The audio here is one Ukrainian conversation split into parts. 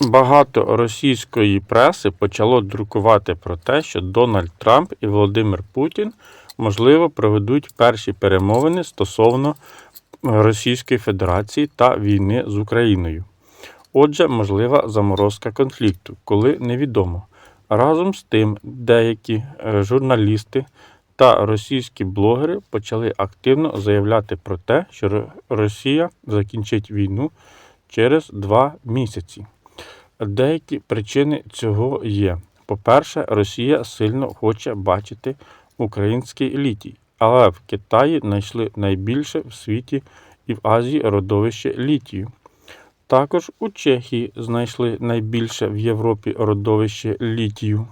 Багато російської преси почало друкувати про те, що Дональд Трамп і Володимир Путін можливо проведуть перші перемовини стосовно Російської Федерації та війни з Україною. Отже, можлива заморозка конфлікту, коли невідомо. Разом з тим, деякі е, журналісти та російські блогери почали активно заявляти про те, що Росія закінчить війну через два місяці. Деякі причини цього є. По-перше, Росія сильно хоче бачити український літій, але в Китаї знайшли найбільше в світі і в Азії родовище літію. Також у Чехії знайшли найбільше в Європі родовище літію.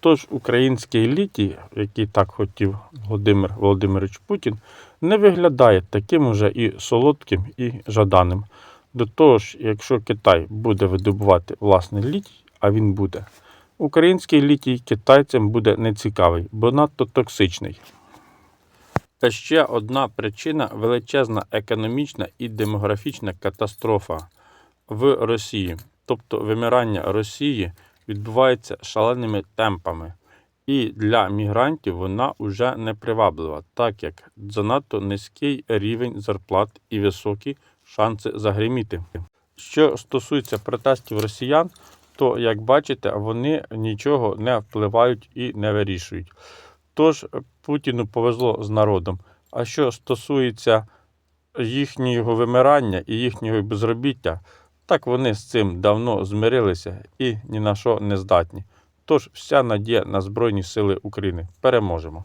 Тож український літій, який так хотів Володимир Володимирович Путін, не виглядає таким уже і солодким, і жаданим. До того ж, якщо Китай буде видобувати власний літій, а він буде, український літій китайцям буде нецікавий, бо надто токсичний. Та ще одна причина величезна економічна і демографічна катастрофа в Росії. Тобто вимирання Росії відбувається шаленими темпами. І для мігрантів вона вже не приваблива, так як занадто низький рівень зарплат і високі шанси загриміти. Що стосується протестів росіян, то як бачите, вони нічого не впливають і не вирішують. Тож Путіну повезло з народом. А що стосується їхнього вимирання і їхнього безробіття, так вони з цим давно змирилися і ні на що не здатні. Тож вся надія на Збройні Сили України. Переможемо!